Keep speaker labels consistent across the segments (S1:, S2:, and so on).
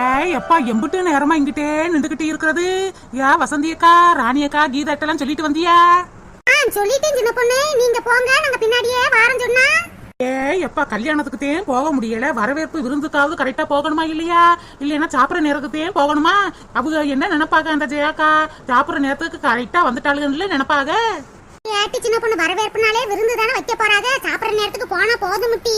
S1: ஏய் எப்பா எம்பிட்டு நேரமா இங்கிட்டே நின்றுகிட்டு இருக்கிறது? யா வசந்தி அக்கா ராணி அக்கா கீதா அட்டெல்லாம் சொல்லிட்டு வந்தியா?
S2: ஆ சொல்லிட்டேன் சின்ன பொண்ணு. நீங்க போங்க நாங்க பின்னாடியே வாரம் சொன்னா.
S1: ஏய் எப்பா கல்யாணத்துக்கு தேன் போக முடியல. வரவேற்பு விருந்துக்காவது கரெக்டா போகணுமா இல்லையா? இல்லைன்னா சாப்பிட்ற நேரத்துக்கு தேன் போகணுமா? அவங்க என்ன நினைப்பாங்க அந்த ஜெயாக்கா? சாப்பிட்ற நேரத்துக்கு கரெக்டா வந்துட்டாளுங்கன்னு நினைப்பாங்க?
S2: ஏட்டி சின்ன பொண்ணு வரவேற்புனாலே விருந்து தானே வைக்க போறாங்க? சாப்பிடுற நேரத்துக்கு போனா போதும் முட்டி.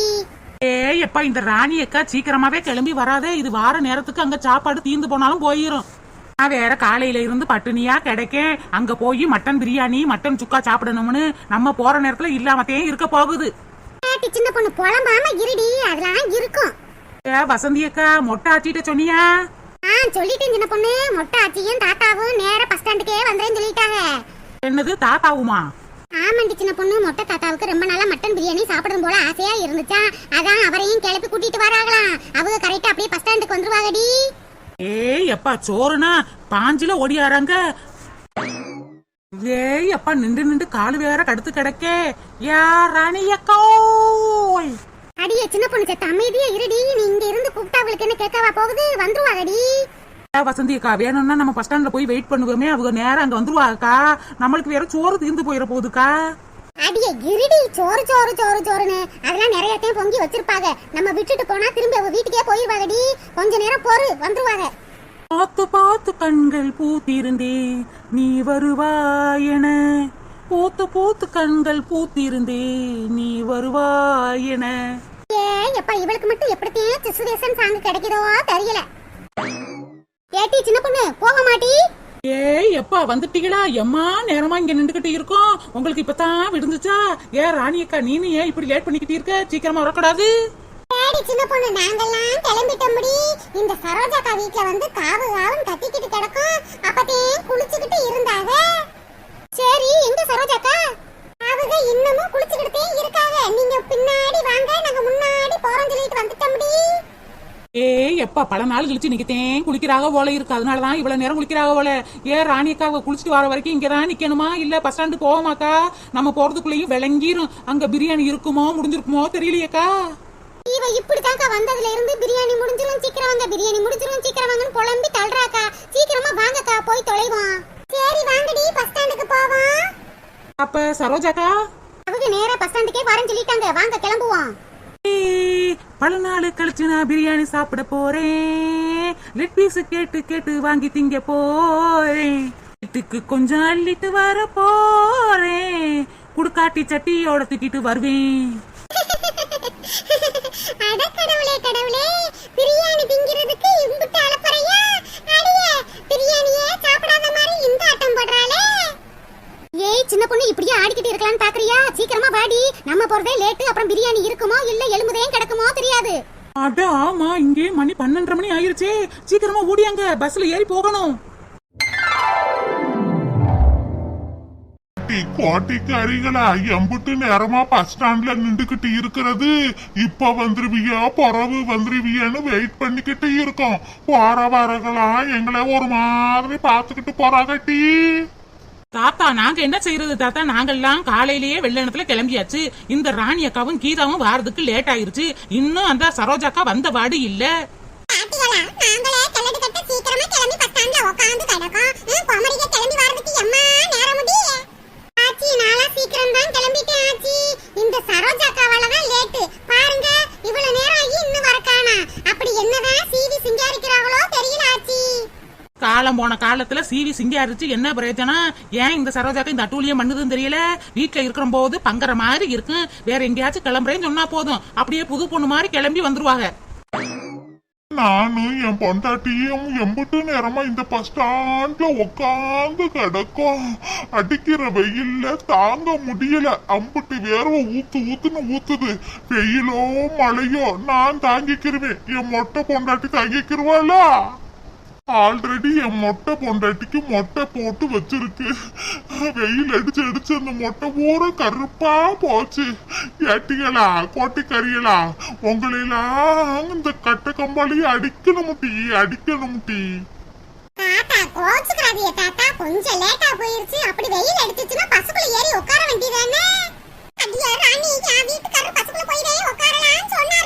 S1: ஏய் எப்பா இந்த ராணி அக்கா சீக்கிரமாவே கிளம்பி வராதே. இது வார நேரத்துக்கு அங்க சாப்பாடு தீந்து போனாலும் போயிரும். நான் வேற காலையில இருந்து பட்டினியா கிடைக்கேன். அங்க போய் மட்டன் பிரியாணி மட்டன் சுக்கா சாப்பிடணும்னு நம்ம போற நேரத்துல இல்லாமத்தே இருக்க போகுது.
S2: சின்ன பொண்ணு புலம்பாம இருடி அதெல்லாம் இருக்கும்.
S1: ஏ வசந்தி அக்கா மொட்டை ஆச்சிட்ட சொன்னியா?
S2: ஆ சொல்லிட்டேன் சின்ன பொண்ணு. மொட்டை ஆச்சியும் தாத்தாவும் நேர பஸ் ஸ்டாண்டுக்கே வந்தேன்னு சொல்லிட்டாங்க.
S1: என்னது தாத்தாவுமா?
S2: ஆமாண்டி சின்ன பொண்ணு மொட்டை தாத்தாவுக்கு ரொம்ப நாளா மட்டன் பிரியாணி சாப்பிடும் போல ஆசையா இருந்துச்சா? அதான் அவரையும் கிளப்பி கூட்டிட்டு வராங்களாம். அவங்க கரெக்டா அப்படியே பஸ் ஸ்டாண்டுக்கு வந்துருவாங்கடி.
S1: ஏய் எப்பா சோறுனா பாஞ்சில ஓடியாராங்க ஏய் அப்பா நின்று நின்று காலு வேற கடுத்து கிடக்கே. யா ராணி அக்கோய்
S2: அடியே சின்ன பொண்ணு செத்த அமைதியா இருடி. நீ இங்க இருந்து கூப்பிட்டா அவளுக்கு என்ன கேட்கவா போகுது? வந்துருவாங்கடி.
S1: வசந்தி அக்கா. வேணும்னா நம்ம பஸ் ஸ்டாண்ட்ல போய் வெயிட் பண்ணுவோமே. அவங்க நேரம் அங்க வந்துருவாக்கா நம்மளுக்கு வேற சோறு தீர்ந்து போயிட போகுதுக்கா
S2: அடியே இருடி சோறு சோறு சோறு சோறுன்னு. அதெல்லாம் நிறைய டைம் பொங்கி வச்சிருப்பாங்க. நம்ம விட்டுட்டு போனா திரும்பி அவ வீட்டுக்கே போயிருவாங்கடி. கொஞ்ச நேரம் பொறு வந்துருவாங்க.
S1: பார்த்து பார்த்து கண்கள் பூத்திருந்தே. நீ வருவாயென. பூத்து பூத்து கண்கள் பூத்திருந்தே. நீ வருவாயென.
S2: ஏ எப்பா இவளுக்கு மட்டும் எப்படித்தையும் சிசுவேஷன் சாங் கிடைக்குதோ தெரியல. ஏட்டி சின்ன பொண்ணு போக மாட்டி
S1: ஏய் எப்பா வந்துட்டீங்களா? எம்மா நேரமா இங்க நின்றுகிட்டு இருக்கோம். உங்களுக்கு இப்பதான் விடுந்துச்சா ஏ ராணி அக்கா நீனு ஏன் இப்படி லேட் பண்ணிக்கிட்டு இருக்க? சீக்கிரமா வரக்கூடாது.
S2: ஏடி சின்ன பொண்ணு நாங்கெல்லாம் கிளம்பிட்டோம்படி இந்த சரோஜாக்கா வீட்ல வந்து காவு காவுன்னு கத்திக்கிட்டு கிடக்கும். அப்பத்தையும் குளிச்சுக்கிட்டு இருந்தாங்க. சரி எங்க சரோஜாக்கா
S1: எப்பா பல நாள் கழிச்சு இன்னைக்கு தேன் குளிக்கிறாக போல இருக்கு. அதனாலதான் இவ்வளவு நேரம் குளிக்கிறாக போல. ஏ ராணி அக்கா அவ குளிச்சுட்டு வர வரைக்கும் இங்கதான் நிக்கணுமா? இல்ல பஸ் ஸ்டாண்டு போவோமாக்கா? நம்ம போறதுக்குள்ளேயும் விளங்கிரும். அங்க பிரியாணி இருக்குமோ முடிஞ்சிருக்குமோ தெரியலையேக்கா?
S2: இவ இப்படிதாக்கா வந்ததுல இருந்து பிரியாணி முடிஞ்சிரும் சீக்கிரம் வாங்க. பிரியாணி முடிஞ்சிரும் சீக்கிரம் வாங்கன்னு புலம்பி தள்ளுறாக்கா. சீக்கிரமா வாங்கக்கா போய் தொலைவோம். சரி வாங்கடி பஸ் ஸ்டாண்டுக்கு போவோம்.
S1: அப்ப சரோஜாக்கா?
S2: அவங்க நேரா பஸ் ஸ்டாண்டுக்கே வரேன்னு சொல்லிட்டாங்க. வாங்க கிளம்புவோம்.
S1: பல நாள் கழிச்சு நான் பிரியாணி சாப்பிட போறேன். லெட் பீஸ் கேட்டு கேட்டு வாங்கி திங்க போறேன். வீட்டுக்கு கொஞ்சம் அள்ளிட்டு வர போறேன். குடுக்காட்டி சட்டியோட தூக்கிட்டு வருவேன்.
S2: அட கடவுளே கடவுளே. பிரியாணி திங்கிறதுக்கு இம்புட்டு அலப்பறையா அடியே பிரியாணியே சாப்பிடாத மாதிரி இந்த ஆட்டம் போடுறாளே ஏய் சின்ன பொண்ணு இப்படியே ஆடிக்கிட்டு இருக்கலாம்னு பாக்குறியா? சீக்கிரமா வாடி. நம்ம போறதே லேட்டு. அப்புறம் பிரியாணி இருக்குமோ இல்ல எலும்புதையும் கிடக்குமோ தெரியாது.
S1: அட ஆமா இங்கே மணி பன்னெண்டரை மணி ஆயிருச்சே. சீக்கிரமா ஓடியாங்க பஸ்ல ஏறி போகணும்.
S3: கோட்டி கோட்டிக்காரிகளா எம்புட்டு நேரமா பஸ் ஸ்டாண்ட்ல நின்றுகிட்டு இருக்கிறது. இப்ப வந்துருவியா? பொறவு வந்துருவியான்னு வெயிட் பண்ணிக்கிட்டு இருக்கோம். போற வரகலாம் எங்களை ஒரு மாதிரி பாத்துக்கிட்டு போறாங்க டீ.
S1: தாத்தா நாங்க என்ன செய்யறது தாத்தா? நாங்கெல்லாம் காலையிலேயே வெள்ளனத்துல கிளம்பியாச்சு. இந்த ராணி அக்காவும் கீதாவும் வாரதுக்கு லேட் ஆயிருச்சு. இன்னும் அந்த சரோஜாக்கா வந்த வாடு இல்ல.
S2: பாட்டிகளா நாங்களே கிளடி கட்ட சீக்கிரமா கிளம்பி பஸ் ஸ்டாண்ட்ல உட்கார்ந்து கிடக்கும் குமரிக்க கிளம்பி வரதுக்கு எம்மா நேரம் முடிய ஆச்சி நாளா சீக்கிரம் தான் கிளம்பிட்டேன் ஆச்சி இந்த சரோஜாக்காவால தான் லேட்டு பாருங்க இவ்வளவு நேரம் ஆகி இன்னும் வரக்கானா அப்படி என்னதான் சீவி சிங்காரிக்கிறாங்களோ தெரியல ஆச்சி
S1: காலம் போன காலத்துல சீவி சிங்காரிச்சு என்ன பிரயோஜனம்? ஏன் இந்த சரோஜாக்கு இந்த அட்டூழியம் பண்ணுதுன்னு தெரியல? வீட்டுல இருக்கிற போது பங்குற மாதிரி இருக்கும் வேற எங்கேயாச்சும் கிளம்புறேன்னு சொன்னா போதும். அப்படியே புது பொண்ணு மாதிரி கிளம்பி வந்துருவாங்க.
S3: நானும் என் பொண்டாட்டியும் எம்பட்டு நேரமா இந்த பஸ் ஸ்டாண்ட்ல உட்காந்து கிடக்கும். அடிக்கிற வெயில்ல தாங்க முடியல. அம்புட்டு வேர்வை ஊத்து ஊத்துன்னு ஊத்துது. வெயிலோ மழையோ நான் தாங்கிக்கிருவேன். என் மொட்டை பொண்டாட்டி தாங்கிக்கிருவாளா? ஆல்ரெடி என் மொட்டை பொண்டாட்டிக்கு மொட்டை போட்டு வச்சிருக்கு. வெயில் அடிச்சு அடிச்சு அந்த மொட்டை பூரா கருப்பா போச்சு. ஏட்டிகளா கோட்டிக்கறிகளா உங்களெல்லாம் இந்த கட்டை கம்பாலேயே அடிக்கணும் டீ அடிக்கணும் டீ
S2: தாத்தா கோச்சுக்கிறாதிய தாத்தா. கொஞ்சம் லேட்டா போயிருச்சு. அப்படி வெயில் அடிச்சுச்சுன்னா பசுக்குள்ள ஏறி உட்கார வேண்டியதானே? அடியே ராணி என் வீட்டுக்காரர் பசுக்குள்ள போய் உட்காரலாம்னு சொன்னாரு.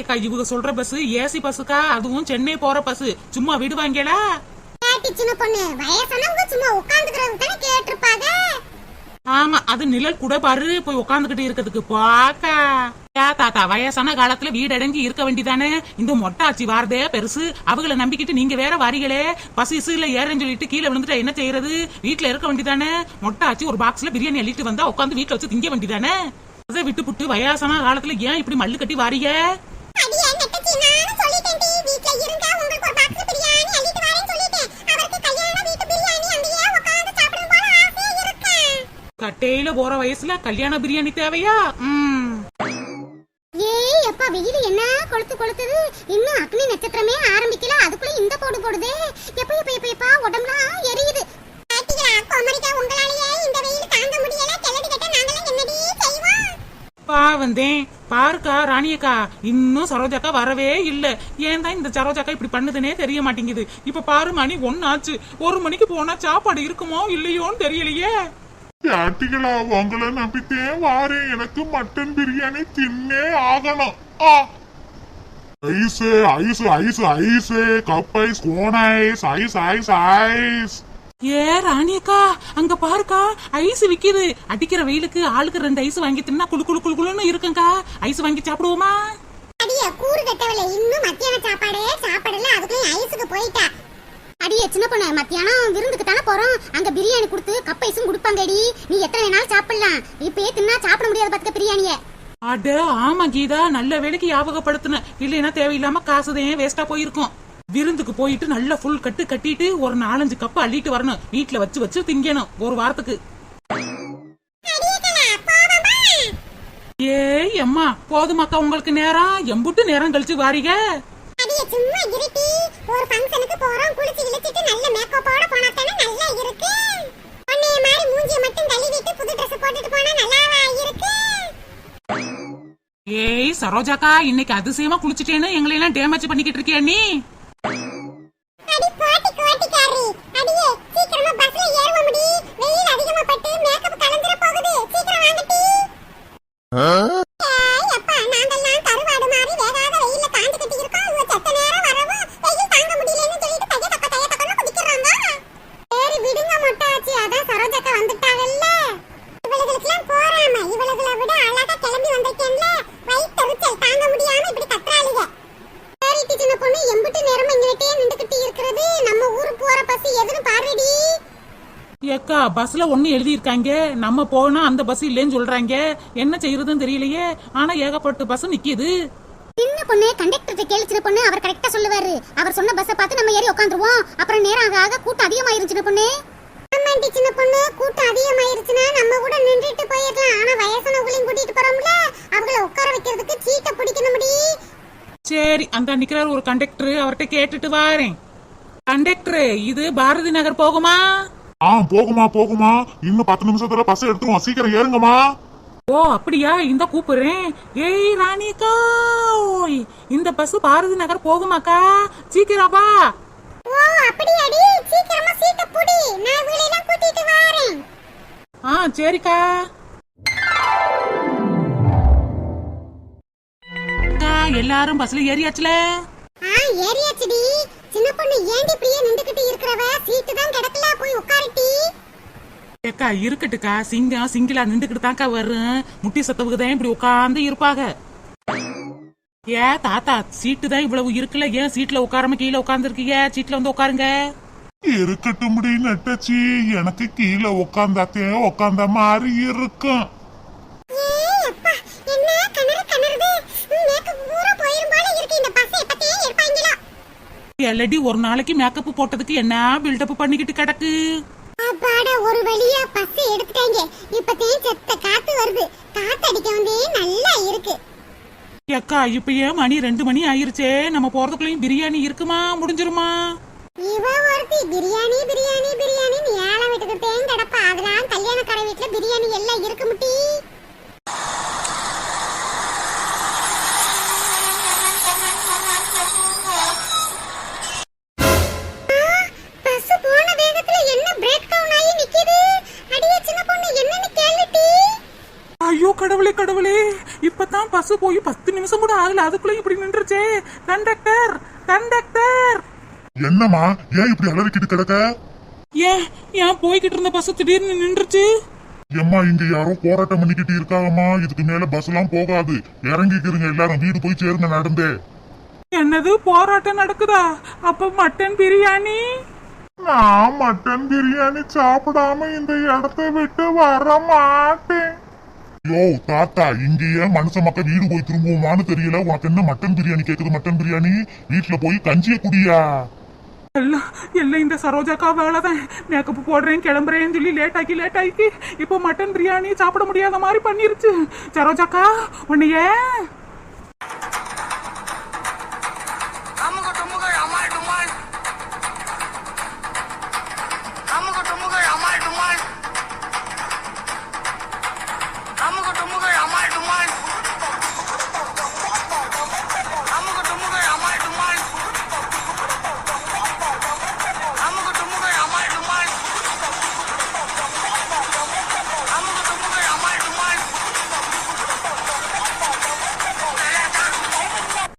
S1: ராணியக்கா இவங்க சொல்ற பஸ் ஏசி பஸ்ஸுக்கா அதுவும் சென்னை போற பஸ். சும்மா விடுவாங்களா
S2: சின்ன பொண்ணு. வயசானவங்க சும்மா உட்காந்துக்கிறது தானே கேட்டிருப்பாங்க?
S1: ஆமா அது நிழல் கூட பாரு. போய் உட்காந்துக்கிட்டு இருக்கிறதுக்கு பாக்கா. தாத்தா வயசான காலத்துல வீடடங்கி இருக்க வேண்டிதானே? இந்த மொட்டாச்சி வாரதே பெருசு. அவங்கள நம்பிக்கிட்டு நீங்க வேற வாரீங்களே. பஸ் இசுல ஏறேன்னு சொல்லிட்டு கீழே விழுந்துட்டா என்ன செய்யறது? வீட்ல இருக்க வேண்டிதானே? மொட்டாச்சி ஒரு பாக்ஸ்ல பிரியாணி அள்ளிட்டு வந்தா உட்காந்து வீட்ல வச்சு திங்க வேண்டிதானே? அதை விட்டு புட்டு வயசான காலத்துல ஏன் இப்படி மல்லு கட்டி வாரீங்க? கட்டையில போற வயசுல கல்யாண பிரியாணி தேவையா? ம்.
S2: ஏய் அப்பா வெயில் என்ன கொளுத்து கொளுத்துது? இன்னும் அக்னி நட்சத்திரமே ஆரம்பிக்கல. அதுக்குள்ள இந்த போடு போடுதே. எப்ப எப்ப எப்ப எப்பா உடம்புலாம் எரியுது. பாட்டியா
S1: பாருக்கா ராணியக்கா இன்னும் சரோஜாக்கா வரவே இல்லை. ஏன் தான் இந்த சரோஜாக்கா இப்படி பண்ணுதுன்னே தெரிய மாட்டேங்குது. இப்ப பாரு மணி ஒன்னாச்சு ஒரு மணிக்கு போனா சாப்பாடு இருக்குமோ இல்லையோன்னு தெரியலையே.
S3: ஆட்டிகளா உங்களை நம்பித்தே வாரேன். எனக்கு மட்டன் பிரியாணி தின்னே ஆகணும். ஆ. Ice ice ice ice. Cup ice cone ice ice ice ice.
S1: ஏ ராணியக்கா அங்க பாருக்கா ஐஸ் விக்குது. அடிக்கிற வெயிலுக்கு ஆளுக்கு ரெண்டு ஐஸ் வாங்கி தின்னா குளு குளு குளு குளுன்னு இருக்குங்கா ஐஸ் வாங்கி சாப்பிடுவோமா?
S2: அடியே கூறு கட்டவள இன்னும் மத்தியான சாப்பாடே சாப்பிடல. அதுக்குள்ள ஐஸுக்கு போயிட்டா. அடியே சின்ன பொண்ணு மத்தியானம் விருந்துக்கு தானே போறோம். அங்க பிரியாணி கொடுத்து கப் ஐஸும் கொடுப்பாங்கடி. நீ எத்தனை வேணாலும் சாப்பிடலாம். இப்பயே தின்னா சாப்பிட முடியாது பாத்துக்க பிரியாணிய.
S1: அட ஆமா கீதா. நல்ல வேலைக்கு ஞாபகப்படுத்தின. இல்லைன்னா தேவையில்லாம காசுதான் வேஸ்டா போயிருக்கும். விருந்துக்கு போயிட்டு நல்ல ஃபுல் கட்டு கட்டிட்டு ஒரு நாலஞ்சு கப் அள்ளிட்டு வரணும். வீட்ல வச்சு வச்சு திங்கணும். ஒரு வாரத்துக்கு. ஏய் அம்மா போதுமாக்கா உங்களுக்கு நேரம். எம்புட்டு நேரம் கழிச்சு வாரீங்க.
S2: சும்மா இருட்டி ஒரு ஃபங்க்ஷனுக்கு போறோம். குளிச்சு இழுச்சிட்டு நல்ல மேக்கப்போட போனா தானே நல்லா இருக்கு. உன்னைய மாதிரி மூஞ்சிய மட்டும் கழுவிட்டு புது Dress போட்டுட்டு போனா நல்லாவா இருக்கு?
S1: ஏய் சரோஜாக்கா இன்னைக்கு அதிசயமா குளிச்சுட்டேன்னு எங்களை எல்லாம் டேமேஜ் பண்ணிக்கிட்டு இருக்கியா நீ?
S2: அடி நேரம் சொல்லிட்டு இவளுகளை விட அழகா கிளம்பி வந்திருக்கேன்ல. வயிற்று தாங்க முடியாம இப்படி கத்துறாளுங்க சரிட்டி சின்ன பொண்ணு எம்பிட்டு நேரமா இங்கட்டே நின்னுக்கிட்டு இருக்கிறது நம்ம ஊரு போற பஸ் எதுன்னு பாருடி
S1: ஏக்கா பஸ்ல ஒண்ணு எழுதியிருக்காங்க. நம்ம போனா அந்த பஸ் இல்லைன்னு சொல்றாங்க. என்ன செய்யறதுன்னு தெரியலையே. ஆனா ஏகப்பட்ட பஸ் நிக்கிது.
S2: சின்ன பொண்ணு கண்டக்டர்கிட்ட கேளு சின்ன பொண்ணு. அவர் கரெக்டா சொல்லுவாரு. அவர் சொன்ன பஸ்ஸை பார்த்து நம்ம ஏறி உட்காந்துருவோம் அப்புறம் நேரம் ஆக ஆக கூட்டம் அதிகமாயிரும் சின்ன பொண்ணு. ஆமாண்டி சின்ன பொண்ணு. கூட்டம் அதிகமாயிருச்சுன்னா நம்ம கூட நின்றுட்டு போயிடலாம் ஆனா வயசானவங்களையும் கூட்டிட்டு போறோம்ல. அவங்கள உட்கார வைக்கிறதுக்கு சீட்டை பிடிக்கணும்
S1: சரி அந்த நிக்கிறார் ஒரு கண்டக்டர் அவர்கிட்ட கேட்டுட்டு வாரேன். கண்டக்டர் இது பாரதி நகர் போகுமா?
S3: ஆ போகுமா போகுமா? இன்னும் பத்து நிமிஷத்துல பஸ் எடுத்துருவோம் சீக்கிரம் ஏறுங்கம்மா.
S1: ஓ அப்படியா? இந்த கூப்பிடுறேன். ஏய் ராணிக்கா ஓய் இந்த பஸ் பாரதி நகர் போகுமாக்கா? சீக்கிரம் வா.
S2: ஓ அப்படியாடி? சீக்கிரமா சீட்டை புடி. நான் இவளையெல்லாம் கூட்டிட்டு வரேன்.
S1: ஆ சரிக்கா. அக்கா, எல்லாரும் பஸ்ல ஏறியாச்சுல?
S2: ஆ ஏறியாச்சுடி. பொண்ணு ஏண்டி இப்படியே நின்னுக்கிட்டு இருக்கிறவ? சீட்டு தான் கிடக்கல போய் உட்காருட்டி.
S1: ஏக்கா இருக்கட்டுக்கா. சிங்கம் சிங்கிளா நின்றுக்கிட்டு தாக்கா வரும் முட்டி சத்தவுக்கு தான் இப்படி உட்கார்ந்து இருப்பாங்க. ஏ தாத்தா சீட்டு தான் இவ்வளவு இருக்குல்ல? ஏன் சீட்ல உட்காராம கீழே உட்கார்ந்துருக்கீங்க? சீட்ல வந்து உட்காருங்க.
S3: இருக்கட்டும் முடி நட்டச்சி. எனக்கு கீழே உக்காந்தாத்தே உக்காந்த மாதிரி இருக்கும்.
S1: எல்லடி ஒரு நாளைக்கு மேக்கப் போட்டதுக்கு என்ன பில்டப் பண்ணிக்கிட்டு கிடக்கு?
S2: அப்பாட ஒரு வழியா பஸ் எடுத்துட்டாங்க. இப்பத்தே செத்த காத்து வருது. காத்து அடிக்க வந்தே நல்லா இருக்கு.
S1: ஏக்கா இப்ப ஏன் மணி ரெண்டு மணி ஆயிருச்சே. நம்ம போறதுக்குள்ளயும் பிரியாணி இருக்குமா? முடிஞ்சிருமா?
S2: இவ ஒருத்தி பிரியாணி பிரியாணி பிரியாணி ஏழை வீட்டுக்கு தேன் கிடப்பா. அதெல்லாம் கல்யாணக்கார வீட்டுல பிரியாணி எல்லாம் இருக்கு முட்டி.
S1: கடவுளே இப்பதான் பஸ் போய் பத்து நிமிஷம் கூட ஆகல அதுக்குள்ள இப்படி நின்றுச்சே. கண்டக்டர் கண்டக்டர்
S3: என்னம்மா ஏன் இப்படி அலறிக்கிட்டு கிடக்க?
S1: ஏன் ஏன் போய்கிட்டு இருந்த பஸ் திடீர்னு நின்றுச்சு?
S3: எம்மா இங்க யாரோ போராட்டம் பண்ணிக்கிட்டு இருக்காங்கம்மா. இதுக்கு மேல பஸ் எல்லாம் போகாது. இறங்கிக்கிறங்க எல்லாரும். வீடு போய் சேருங்க நடந்தே.
S1: என்னது போராட்டம் நடக்குதா? அப்ப மட்டன் பிரியாணி?
S3: நான் மட்டன் பிரியாணி சாப்பிடாம இந்த இடத்தை விட்டு வர மாட்டேன். யோ தாத்தா இங்கேயே மனுஷ மக்கள் வீடு போய் திரும்புவோமான்னு தெரியல. உனக்கு என்ன மட்டன் பிரியாணி கேக்குது மட்டன் பிரியாணி? வீட்டுல போய் கஞ்சிய குடியா?
S1: எல்லாம் எல்லாம் இந்த சரோஜாக்கா வேலைதான். மேக்கப் போடுறேன் கிளம்புறேன்னு சொல்லி லேட் ஆக்கி லேட் ஆக்கி இப்போ மட்டன் பிரியாணி சாப்பிட முடியாத மாதிரி பண்ணிருச்சு. சரோஜாக்கா உன்னையே